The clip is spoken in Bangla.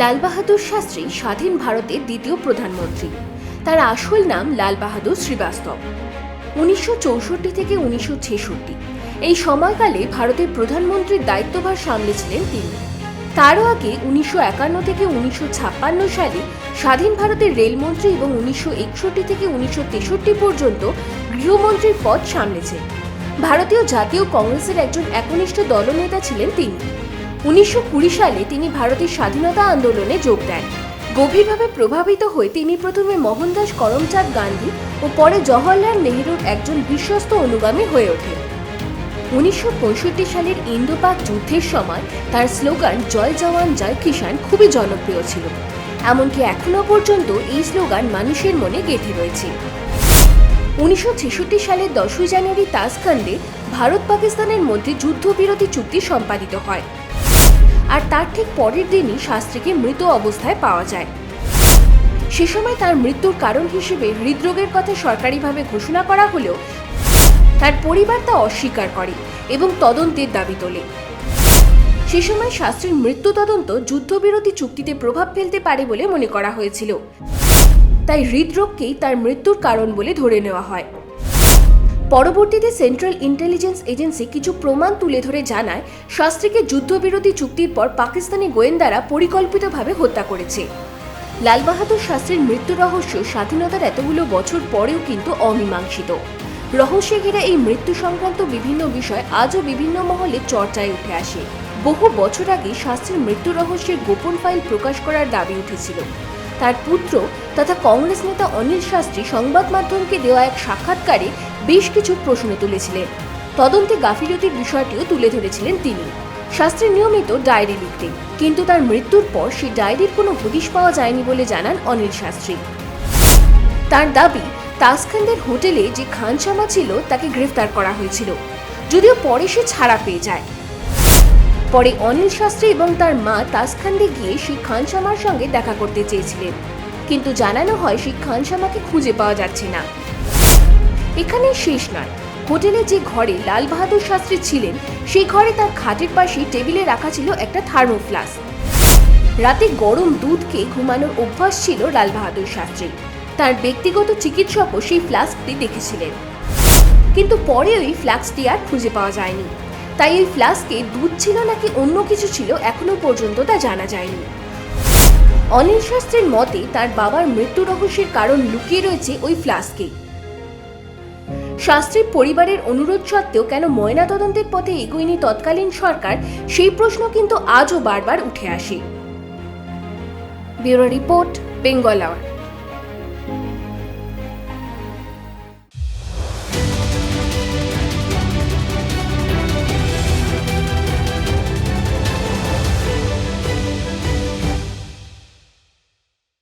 লাল বাহাদুর শাস্ত্রী স্বাধীন ভারতের দ্বিতীয় প্রধানমন্ত্রী। তার আসল নাম লাল বাহাদুর শ্রীবাস্তব। উনিশশো চৌষট্টি থেকে উনিশশো ছেষট্টি। এই সময়কালে ভারতের প্রধানমন্ত্রীর দায়িত্বভার সামলেছিলেন তিনি। তারও আগে উনিশশো একান্ন থেকে উনিশশো ছাপ্পান্ন সালে স্বাধীন ভারতের রেলমন্ত্রী এবং উনিশশো একষট্টি থেকে উনিশশো তেষট্টি পর্যন্ত গৃহমন্ত্রীর পদ সামলেছেন। ভারতীয় জাতীয় কংগ্রেসের একজন একনিষ্ঠ দলনেতা ছিলেন তিনি। উনিশশো কুড়ি সালে তিনি ভারতের স্বাধীনতা আন্দোলনে যোগ দেন। গভীরভাবে প্রভাবিত হয়ে তিনি প্রথমে মোহনদাস করমচাঁদ গান্ধী ও পরে জওহরলাল নেহরুর একজন বিশ্বস্ত অনুগামী হয়ে ওঠেন। উনিশশো পঁয়ষট্টি সালের ইন্দো পাক যুদ্ধের সময় তার স্লোগান, জয় জওয়ান, জয় কিষাণ খুবই জনপ্রিয় ছিল। এমনকি এখনও পর্যন্ত এই স্লোগান মানুষের মনে গেঁথে রয়েছে। উনিশশো ছেষট্টি সালের দশই জানুয়ারি তাসখান্দে ভারত পাকিস্তানের মধ্যে যুদ্ধবিরতি চুক্তি সম্পাদিত হয়। আর তার ঠিক পরের দিনই শাস্ত্রীকে মৃত অবস্থায় পাওয়া যায়। সে সময় তার মৃত্যুর কারণ হিসেবে হৃদরোগের কথা সরকারিভাবে ঘোষণা করা হলেও তার পরিবার তা অস্বীকার করে এবং তদন্তের দাবি তোলে। সে সময় শাস্ত্রীর মৃত্যু তদন্ত যুদ্ধবিরতি চুক্তিতে প্রভাব ফেলতে পারে বলে মনে করা হয়েছিল। তাই হৃদরোগকেই তার মৃত্যুর কারণ বলে ধরে নেওয়া হয়। পরবর্তীতে সেন্ট্রাল ইন্টেলিজেন্স এজেন্সি কিছু প্রমাণ তুলে ধরে জানায়, শাস্ত্রীকে যুদ্ধবিরোধী চুক্তির পর পাকিস্তানি গোয়েন্দারা পরিকল্পিতভাবে হত্যা করেছে। লাল বাহাদুর শাস্ত্রীর মৃত্যু রহস্য স্বাধীনতার এতগুলো বছর পরেও কিন্তু অমীমাংসিত। রহস্যে ঘেরা এই মৃত্যু সংক্রান্ত বিভিন্ন বিষয় আজও বিভিন্ন মহলে চর্চায় উঠে আসে। বহু বছর আগে শাস্ত্রীর মৃত্যু রহস্যের গোপন ফাইল প্রকাশ করার দাবি উঠেছিল। তার পুত্র তথা কংগ্রেস নেতা অনিল শাস্ত্রী সংবাদ মাধ্যমকে দেওয়া এক সাক্ষাৎকারে বেশ কিছু প্রশ্ন তুলেছিলেন। তদন্তে গাফিলতির বিষয়টিও তুলে ধরেছিলেন তিনি। শাস্ত্রী নিয়মিত ডায়েরি লিখতেন কিন্তু তার মৃত্যুর পর সেই ডায়েরির কোনো হদিশ পাওয়া যায়নি বলে জানান অনিল শাস্ত্রী। তার দাবি তাসখান্দের হোটেলে যে খানসামা ছিল তাকে গ্রেফতার করা হয়েছিল। যদিও পরে সে ছাড়া পেয়ে যায়। পরে অনিল শাস্ত্রী এবং তার মা তাসখান্দে গিয়ে সেই খানসামার সঙ্গে দেখা করতে চেয়েছিলেন। কিন্তু জানানো হয় সেই খানসামাকে খুঁজে পাওয়া যাচ্ছে না। এখানে শেষ নয়। হোটেলে যে ঘরে লাল বাহাদুর শাস্ত্রী ছিলেন, সেই ঘরে তার খাটের পাশে টেবিলে রাখা ছিল একটা থার্মোফ্লাস্ক। রাতে গরম দুধকে ঘুমানোর অভ্যাস ছিল লাল বাহাদুর শাস্ত্রী। তার ব্যক্তিগত চিকিৎসকও সেই ফ্লাস্কটি দেখেছিলেন। কিন্তু পরে ওই ফ্লাস্কটি আর খুঁজে পাওয়া যায়নি। তাই এই ফ্লাস্কে দুধ ছিল নাকি অন্য কিছু ছিল এখনও পর্যন্ত তা জানা যায়নি। অনিল শাস্ত্রীর মতে তার বাবার মৃত্যু রহস্যের কারণ লুকিয়ে রয়েছে ওই ফ্লাস্কে। শাস্ত্রীর পরিবারের অনুরোধ সত্ত্বেও কেন ময়নাতদন্তের পথে এগোয়নি তৎকালীন সরকার, সেই প্রশ্ন কিন্তু আজও বারবার উঠে আসে। Bureau report, Bengal hour.